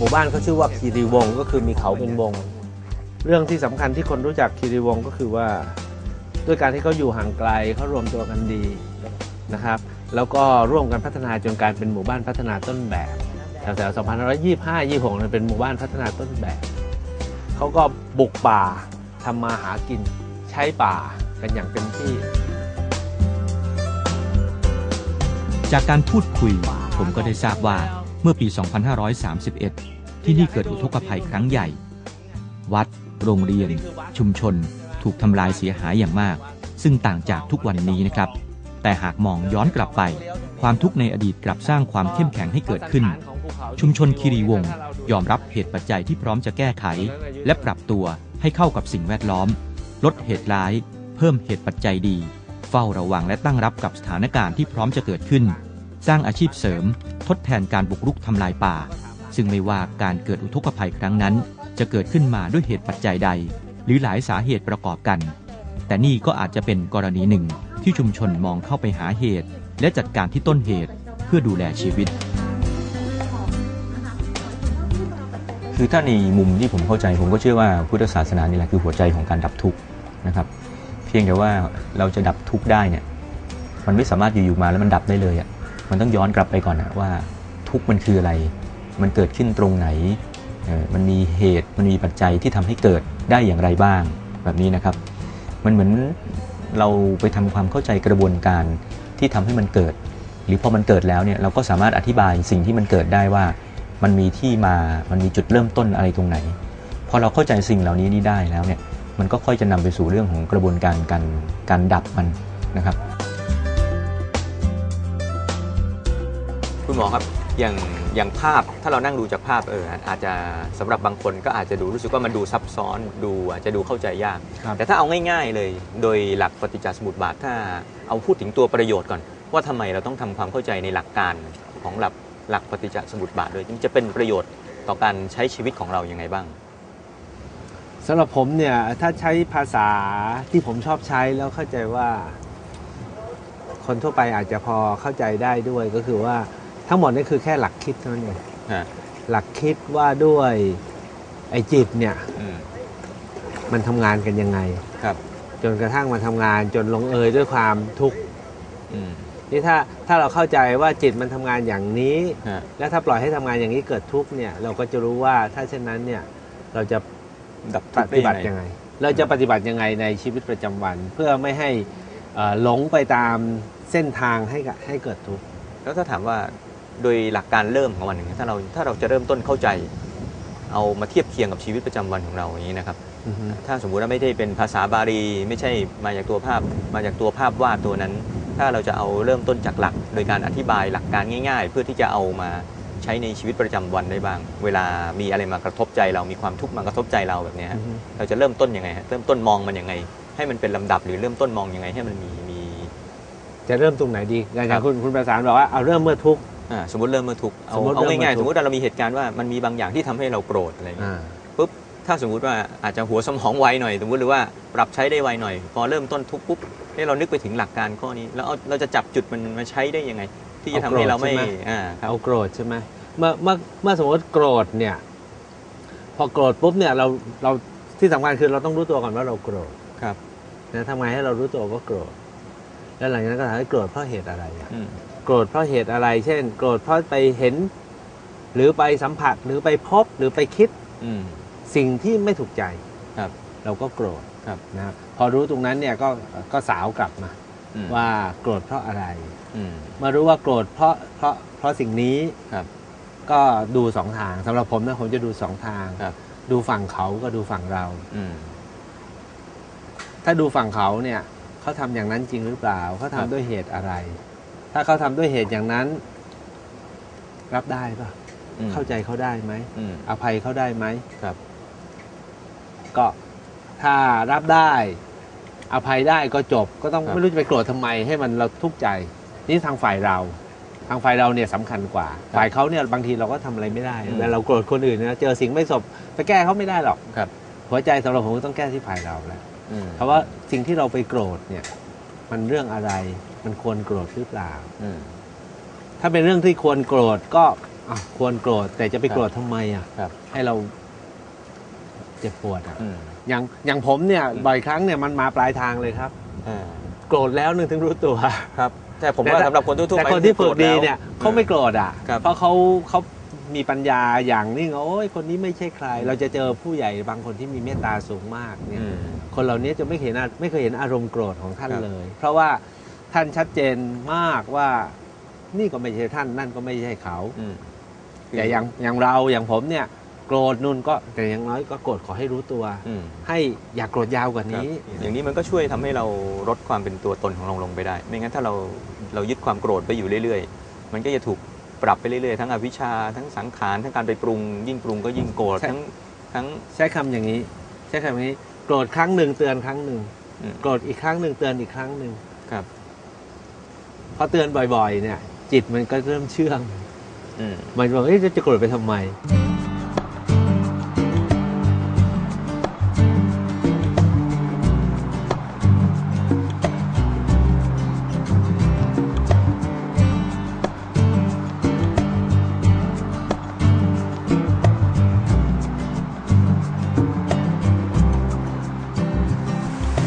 หมู่บ้านเขาชื่อว่าคีรีวงศ์ก็คือมีเขาเป็นวง เรื่องที่สำคัญที่คนรู้จักคีรีวงศ์ก็คือว่า ด้วยการที่เขาอยู่ห่างไกลเขารวมตัวกันดีนะครับ แล้วก็ร่วมกันพัฒนาจนกลายเป็นหมู่บ้านพัฒนาต้นแบบแถวๆ2525 26เนี่ยเป็นหมู่บ้านพัฒนาต้นแบบเขาก็บุกป่าทำมาหากินใช้ป่ากันอย่างเต็มที่ จากการพูดคุยผมก็ได้ทราบว่า เมื่อปี 2531 ที่นี่เกิดอุทกภัยครั้งใหญ่ วัด โรงเรียน ชุมชน ถูกทำลายเสียหายอย่างมาก ซึ่งต่างจากทุกวันนี้นะครับ แต่หากมองย้อนกลับไป ความทุกข์ในอดีตกลับสร้างความเข้มแข็งให้เกิดขึ้น ชุมชนคีรีวงศ์ยอมรับเหตุปัจจัยที่พร้อมจะแก้ไข และปรับตัวให้เข้ากับสิ่งแวดล้อม ลดเหตุร้าย เพิ่มเหตุปัจจัยดี เฝ้าระวังและตั้งรับกับสถานการณ์ที่พร้อมจะเกิดขึ้น สร้างอาชีพเสริม ทดแทนการบุกรุกทำลายป่า ซึ่งไม่ว่าการเกิดอุทกภัยครั้งนั้น จะเกิดขึ้นมาด้วยเหตุปัจจัยใด หรือหลายสาเหตุประกอบกัน แต่นี่ก็อาจจะเป็นกรณีหนึ่งที่ชุมชนมองเข้าไปหาเหตุ และจัดการที่ต้นเหตุเพื่อดูแลชีวิต คือถ้าในมุมที่ผมเข้าใจ ผมก็เชื่อว่าพุทธศาสนานี่แหละคือหัวใจของการดับทุกข์นะครับ เพียงแต่ว่าเราจะดับทุกข์ได้เนี่ยมันไม่สามารถอยู่ๆมาแล้วมันดับได้เลยอะ มันต้องย้อนกลับไปก่อนนะว่าทุกมันคืออะไร มันเกิดขึ้นตรงไหน มันมีเหตุ มันมีปัจจัยที่ทำให้เกิดได้อย่างไรบ้าง แบบนี้นะครับ มันเหมือนเราไปทำความเข้าใจกระบวนการที่ทำให้มันเกิด หรือพอมันเกิดแล้วเนี่ยเราก็สามารถอธิบายสิ่งที่มันเกิดได้ว่า มันมีที่มา มันมีจุดเริ่มต้นอะไรตรงไหน พอเราเข้าใจสิ่งเหล่านี้นี่ได้แล้วเนี่ย มันก็ค่อยจะนำไปสู่เรื่องของกระบวนการการการดับมันนะครับ มอครับอย่างอย่างภาพถ้าเรานั่งดูจากภาพเอออาจจะสำหรับบางคนก็อาจจะดูรู้สึกว่ามันดูซับซ้อนดูอาจจะดูเข้าใจยากครับแต่ถ้าเอาง่าย ๆเลยโดยหลักปฏิจจสมุปบาทถ้าเอาพูดถึงตัวประโยชน์ก่อน ว่าทำไมเราต้องทำความเข้าใจในหลักการของหลักหลักปฏิจจสมุปบาทด้วยมันจะเป็นประโยชน์ต่อการใช้ชีวิตของเรายังไงบ้างสำหรับผมเนี่ยถ้าใช้ภาษาที่ผมชอบใช้แล้วเข้าใจว่า คนทั่วไปอาจจะพอเข้าใจได้ด้วยก็คือว่า ทั้งหมดนี่คือแค่หลักคิดเท่านั้นเองฮะหลักคิดว่าด้วยไอ้จิตเนี่ย อืมมันทำงานกันยังไง ครับจนกระทั่งมาทำงานจนลงเอยด้วยความทุกข์อืมนี่ถ้าถ้าเราเข้าใจว่าจิตมันทำงานอย่างนี้ ฮะและถ้าปล่อยให้ทำงานอย่างนี้เกิดทุกข์เนี่ยเราก็จะรู้ว่าถ้าเช่นนั้นเนี่ยเราจะ ดับปทุกข์ได้ฏิบัยังติไงยังไง เราจะปฏิบัติยังไงในชีวิตประจำวัน เพื่อไม่ให้เอ่อหลงไปตามเส้นทางให้กับให้เกิดทุกข์ แล้วถ้าถามว่า โดยหลักการเริ่มของมันอย่างนี้ถ้าเราถ้าเราจะเริ่มต้นเข้าใจ เอามาเทียบเคียงกับชีวิตประจำวันของเราอย่างนี้นะครับอือฮึถ้าสมมุติว่าไม่ได้เป็นภาษาบาลี ไม่ใช่มาจากตัวภาพมาจากตัวภาพวาดตัวนั้น ถ้าเราจะเอาเริ่มต้นจากหลัก โดยการอธิบายหลักการง่าย ๆ เพื่อที่จะเอามาใช้ในชีวิตประจำวันได้บ้าง เวลามีอะไรมากระทบใจเรามีความทุกข์มากระทบใจเราแบบเนี้ยฮะอือฮึเราจะเริ่มต้นยังไงฮะเริ่มต้นมองมันยังไง ให้มันเป็นลำดับหรือเริ่มต้นมองยังไงให้มันมีมี จะเริ่มตรงไหนดีอย่างครับคุณคุณประสานบอกว่าเอาเริ่มเมื่อทุกข์ อ่าสมมติเริ่มเมื่อทุกข์เอาสมมุติเอาเริ่มง่ายๆเมื่อทุกข์สมมติว่าเรามีเหตุการณ์ว่ามันมีบางอย่างที่ทำให้เราโกรธอะไรอย่างเงี้ยอ่า ปุ๊บถ้าสมมุติว่าอาจจะหัวสมองไวหน่อย สมมติหรือว่าปรับใช้ได้ไวหน่อย พอเริ่มต้นทุกข์ปุ๊บให้เรานึกไปถึงหลักการข้อนี้ แล้วเอาเราจะจับจุดมันมาใช้ได้ยังไง ที่จะทำให้เราไม่อ่าครับ เอาโกรธใช่ไหมเมื่อเมื่อเมื่อสมมติโกรธเนี่ย พอโกรธปุ๊บเนี่ยเราเราที่สำคัญคือเราต้องรู้ตัวก่อนว่าเราโกรธครับ นะทำไงให้เรารู้ตัวว่าโกรธ แล้วหลังจากนั้นก็ถามให้โกรธเพราะเหตุอะไรอะอืมโกรธเพราะเหตุอะไร เช่น โกรธเพราะไปเห็น หรือไปสัมผัสหรือไปพบหรือไปคิดอืม สิ่งที่ไม่ถูกใจครับ เราก็โกรธครับนะครับพอรู้ตรงนั้นเนี่ยก็ก็สาวกลับมา อืมว่าโกรธเพราะอะไร อืม มารู้ว่าโกรธเพราะเพราะเพราะสิ่งนี้ครับก็ดูสองทางสำหรับผมนะผมจะดูสองทางครับ ดูฝั่งเขาก็ดูฝั่งเรา อืม ถ้าดูฝั่งเขาเนี่ยเขาทำอย่างนั้นจริงหรือเปล่าเขาทำครับด้วยเหตุอะไร ถ้าเขาทำด้วยเหตุอย่างนั้น รับได้ปะอืมเข้าใจเขาได้ไหมอืมอภัยเขาได้ไหมครับ ก็ถ้ารับได้ อภัยได้ก็จบ ก็ต้องครับไม่รู้จะไปโกรธทำไม ให้มันเราทุกข์ใจ นี่ทางฝ่ายเรา ทางฝ่ายเราเนี่ยสำคัญกว่า ฝ่ายเขาเนี่ยบางทีเราก็ทำอะไรไม่ได้เวลาเราโกรธคนอื่นนะเจอสิ่งไม่สบไปแก้เขาไม่ได้หรอกครับ หัวใจสำหรับผมก็ต้องแก้ที่ฝ่ายเราแหละอืมเพราะว่าสิ่งที่เราไปโกรธเนี่ย มันเรื่องอะไร มันควรโกรธหรือเปล่าอืมถ้าเป็นเรื่องที่ควรโกรธก็อะควรโกรธ แต่จะไปโกรธทำไมอะครับให้เราเจ็บปวดอะอืมอย่างอย่างผมเนี่ยอืมบ่อยครั้งเนี่ยมันมาปลายทางเลยครับอ่าโกรธแล้วนึงถึงรู้ตัวครับแต่ผมว่าแต่สำหรับคนทั่วๆแต่ไปคนที่ฝึกโรธดีแล้วเนี่ยเขาไม่โกรธอะครับเพราะเขาเขามีปัญญาอย่างนิ่งโอ้ยคนนี้ไม่ใช่ใคร เราจะเจอผู้ใหญ่บางคนที่มีเมตตาสูงมากเนี่ยอืมคนเหล่านี้จะไม่เคยเห็นอาไม่เคยเห็นอารมณ์โกรธของท่านครับเลย เพราะว่า ท่านชัดเจนมากว่านี่ก็ไม่ใช่ท่านนั่นก็ไม่ใช่เขาอืม แต่อย่างอย่างเราอย่างผมเนี่ย โกรธนุ่นก็แต่อย่างน้อยก็โกรธขอให้รู้ตัว อืมให้อย่าโกรธยาวกว่าครับนี้ อย่างนี้มันก็ช่วยทำให้เราลดความเป็นตัวตนของเราลงไปได้ ไม่งั้นถ้าเราเรายึดความโกรธไปอยู่เรื่อย ๆ มันก็จะถูกปรับไปเรื่อยๆ ทั้งอวิชชา ทั้งสังขาร ทั้งการไปปรุง ยิ่งปรุงก็ยิ่งโกรธ ใช่ ทั้งทั้ง ใช้คำอย่างนี้ ใช้คำอย่างนี้ โกรธครั้งหนึ่งเตือนครั้งหนึ่งอืมโกรธอีกครั้งหนึ่งเตือนอีกครั้งหนึ่งครับพ อเตือนบ่อยๆ เนี่ย จิตมันก็เริ่มเชื่อง อืมมันบอกเอ๊ะจะโกรธไปทำไม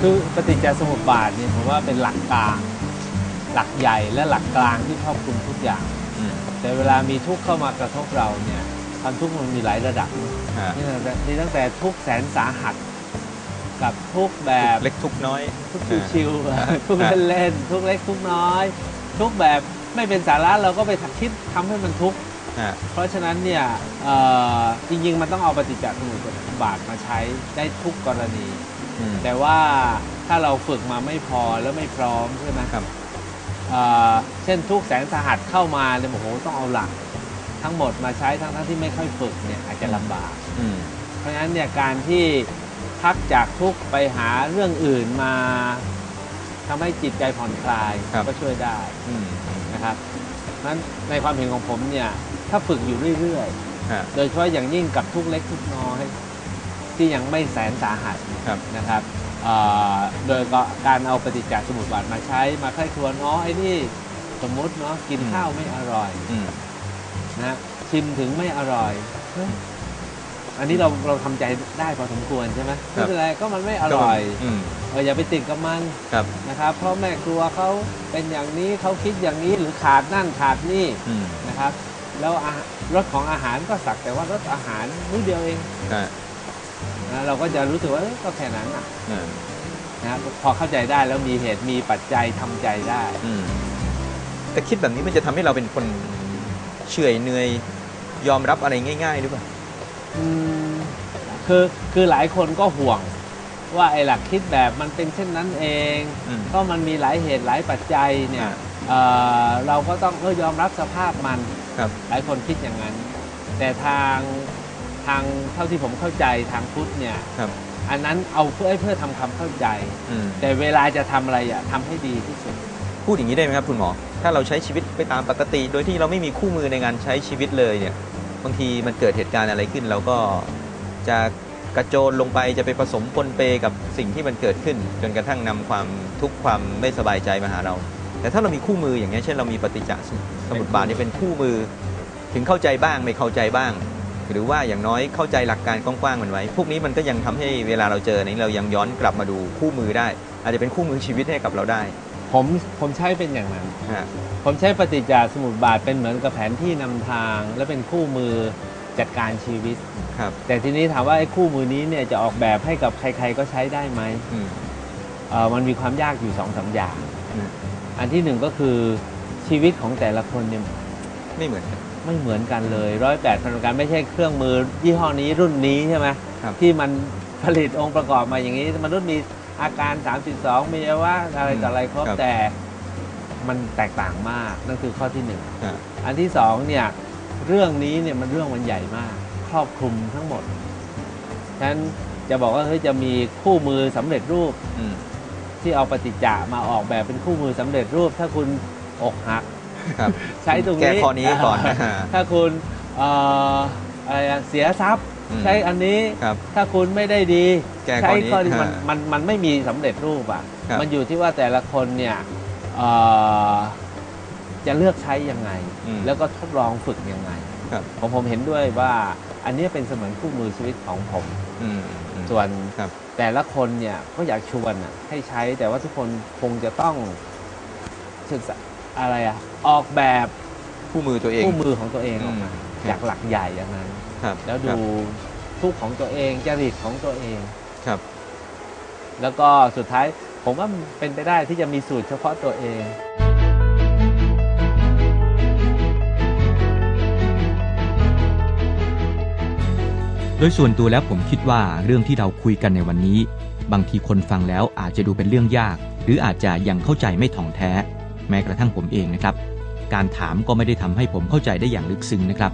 คือปฏิจจสมุปบาทเนี่ยผมว่าเป็นหลักกลาง หลักใหญ่และหลักกลางที่ครอบคลุมทุกอย่าง อืมแต่เวลามีทุกข์เข้ามากระทบเราเนี่ยความทุกข์มันมีหลายระดับนะฮะนี่ตั้งแต่นี่ตั้งแต่ทุกข์แสนสาหัส กับทุกข์แบบเล็กทุกน้อย ทุกข์ชิวๆทุกข์เล่นๆทุกข์เล็กทุกข์น้อย ทุกข์แบบไม่เป็นสาระเราก็ไปคิดทำให้มันทุกข์ ฮะเพราะฉะนั้นเนี่ยเอ่อจริงๆ มันต้องเอาปฏิจจสมุปบาทมาใช้ได้ทุกกรณี อืมแต่ว่าถ้าเราฝึกมาไม่พอแล้วไม่พร้อมใช่ไหมครับ เอ่อเช่นทุกแสนสาหัสเข้ามาเลยโอ้โหต้องเอาหลักทั้งหมดมาใช้ทั้งทั้งที่ไม่ค่อยฝึกเนี่ยอาจจะลำบาก อืม เพราะฉะนั้นเนี่ยการที่พักจากทุกข์ไปหาเรื่องอื่นมาทำให้จิตใจผ่อนคลายครับ ก็ช่วยได้อืมนะครับนั้นในความเห็นของผมเนี่ยถ้าฝึกอยู่เรื่อยฮะ ๆ โดยเฉพาะอย่างยิ่งกับทุกข์เล็กทุกน้อยที่ยังไม่แสนสาหัสครับ นะครับเอ่อ โดยก็การเอาปฏิจจสมุปบาทมาใช้มาใคร่ครวญอ๋อไอ้นี่สมมุติเนาะกินอืมข้าวไม่อร่อยอืมนะชิมถึงไม่อร่อยเฮ้ยอันนี้เราเราทำใจได้พอสมควรใช่ไหมไม่เป็นไรก็มันไม่อร่อยอืมเอออย่าไปติดกับมันครับนะครับ เพราะแม่ครัวเขาเป็นอย่างนี้เขาคิดอย่างนี้หรือขาดนั่นขาดนี่อืมนะครับ แล้วอาหารรสของอาหารก็สักแต่ว่ารสอาหารมื้อเดียวเองฮะ นะเราก็จะรู้สึกว่าเอ้ยก็แค่นั้นอะอ่านะครับพอเข้าใจได้แล้วมีเหตุมีปัจจัยทำใจได้ อืมแต่คิดแบบนี้มันจะทำให้เราเป็นคนเฉื่อยเหนื่อยยอมรับอะไรง่ายๆหรือเปล่า อืมคือคือหลายคนก็ห่วง ว่าไอ้หลักคิดแบบมันเป็นเช่นนั้นเองอืม ก็มันมีหลายเหตุหลายปัจจัยเนี่ยอ่าเอ่อเราก็ต้องเออยอมรับสภาพมัน ครับ หลายคนคิดอย่างนั้น แต่ทาง ทางเท่าที่ผมเข้าใจทางพุทธเนี่ยครับ อันนั้นเอาเพื่อเพื่อทำความเข้าใจ อืมแต่เวลาจะทำอะไรอะทำให้ดีที่สุด พูดอย่างนี้ได้ไหมครับคุณหมอ ถ้าเราใช้ชีวิตไปตามปกติ โดยที่เราไม่มีคู่มือในการใช้ชีวิตเลยเนี่ย บางทีมันเกิดเหตุการณ์อะไรขึ้น เราก็จะกระโจนลงไปจะไปผสมปนเปกับสิ่งที่มันเกิดขึ้น จนกระทั่งนำความทุกข์ความไม่สบายใจมาหาเรา แต่ถ้าเรามีคู่มืออย่างเงี้ยเช่นเรามีปฏิจจสมุปบาทนี่เป็นคู่มือ ถึงเข้าใจบ้างไม่เข้าใจบ้าง หรือว่าอย่างน้อยเข้าใจหลักการกว้างๆมันไว้ พวกนี้มันก็ยังทำให้เวลาเราเจอนี้เรายังย้อนกลับมาดูคู่มือได้ อาจจะเป็นคู่มือชีวิตให้กับเราได้ ผมผมใช้เป็นอย่างนั้นฮะผมใช้ปฏิจจสมุปบาทเป็นเหมือนกับแผนที่นำทาง และเป็นคู่มือจัดการชีวิตครับ แต่ทีนี้ถามว่าไอ้คู่มือนี้เนี่ยจะออกแบบให้กับใคร ๆก็ใช้ได้ไหมอืมเอ่อมันมีความยากอยู่สองสามอย่างอืมอันที่หนึ่งก็คือชีวิตของแต่ละคนเนี่ยไม่เหมือนกัน ไม่เหมือนกันเลยร้อยแปดพันประการไม่ใช่เครื่องมือยี่ห้อนี้รุ่นนี้ใช่ไหมครับที่มันผลิตองค์ประกอบมาอย่างนี้มนุษย์มีอาการ 32 มีว่าอะไรต่ออะไรครบครับแต่มันแตกต่างมากนั่นคือข้อที่หนึ่งฮะอันที่สองเนี่ยเรื่องนี้เนี่ยมันเรื่องมันใหญ่มาก ครอบคลุมทั้งหมดฉะนั้นจะบอกว่าเฮ้ยจะมีคู่มือสำเร็จรูปอืมที่เอาปฏิจจามาออกแบบเป็นคู่มือสำเร็จรูป ถ้าคุณอกหัก ครับใช้ตรงนี้แก้ข้อนี้ก่อนนะฮะถ้าคุณเอ่ออะไรอะเสียทรัพย์อืมใช้อันนี้ครับถ้าคุณไม่ได้ดีแก้ข้ใช้อนี้ข้อนี้มันฮะมันมันไม่มีสำเร็จรูปอะครับมันอยู่ที่ว่าแต่ละคนเนี่ยเอ่อจะเลือกใช้ยังไงอืมแล้วก็ทดลองฝึกยังไงคครับผมผมเห็นด้วยว่าอันเนี้ยเป็นเสมือนคู่มือชีวิตของผมอืมอืมส่วนครับแต่ละคนเนี่ยก็อยากชวนอะให้ใช้แต่ว่าทุกคนคงจะต้องศึกษาอะไรอะ ออกแบบคู่มือตัวเองคู่มือของตัวเองออกมาอืมจากหลักใหญ่อย่างนั้นครับแล้วครัดูบทุกข์ของตัวเองจริตของตัวเองครับ แล้วก็สุดท้ายผมว่ามันเป็นไปได้ที่จะมีสูตรเฉพาะตัวเองโดยส่วนตัวแล้วผมคิดว่าเรื่องที่เราคุยกันในวันนี้ บางทีคนฟังแล้วอาจจะดูเป็นเรื่องยาก หรืออาจจะยังเข้าใจไม่ถ่องแท้ แม้กระทั่งผมเองนะครับ การถามก็ไม่ได้ทำให้ผมเข้าใจได้อย่างลึกซึ้งนะครับ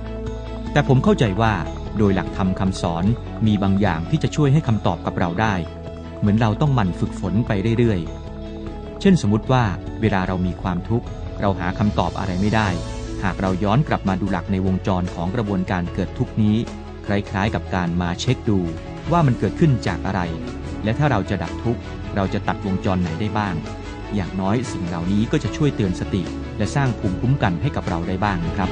แต่ผมเข้าใจว่าโดยหลักธรรมคำสอนมีบางอย่างที่จะช่วยให้คำตอบกับเราได้ เหมือนเราต้องหมั่นฝึกฝนไปเรื่อยๆ เช่นสมมติว่าเวลาเรามีความทุกข์ เราหาคำตอบอะไรไม่ได้ หากเราย้อนกลับมาดูหลักในวงจรของกระบวนการเกิดทุกข์นี้ คล้ายๆ กับการมาเช็คดู ว่ามันเกิดขึ้นจากอะไร และถ้าเราจะดับทุกข์เราจะตัดวงจรไหนได้บ้าง อย่างน้อยสิ่งเหล่านี้ก็จะช่วยเตือนสติ และสร้างภูมิคุ้มกันให้กับเราได้บ้างนะครับ